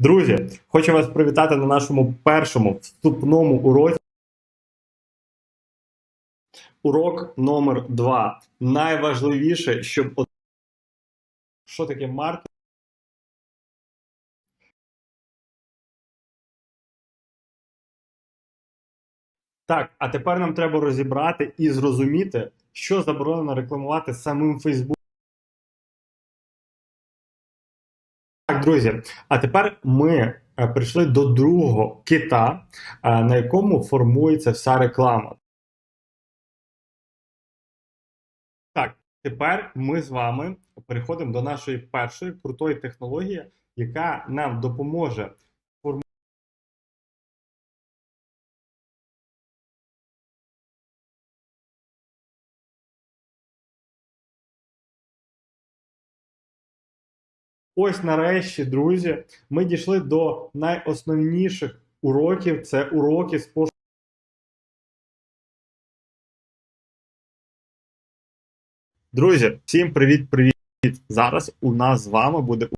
Друзі, хочу вас привітати на нашому першому вступному уроці. Урок номер 2. Найважливіше, щоб що таке маркетинг? Так, а тепер нам треба розібрати і зрозуміти, що заборонено рекламувати самим Фейсбуком. Так, друзі, а тепер ми е, прийшли до другого кита, е, на якому формується вся реклама. Так, тепер ми з вами переходимо до нашої першої крутої технології, яка нам допоможе Ось нарешті, друзі, ми дійшли до найосновніших уроків. Це уроки з пошуку. Друзі, всім привіт-привіт! Зараз у нас з вами буде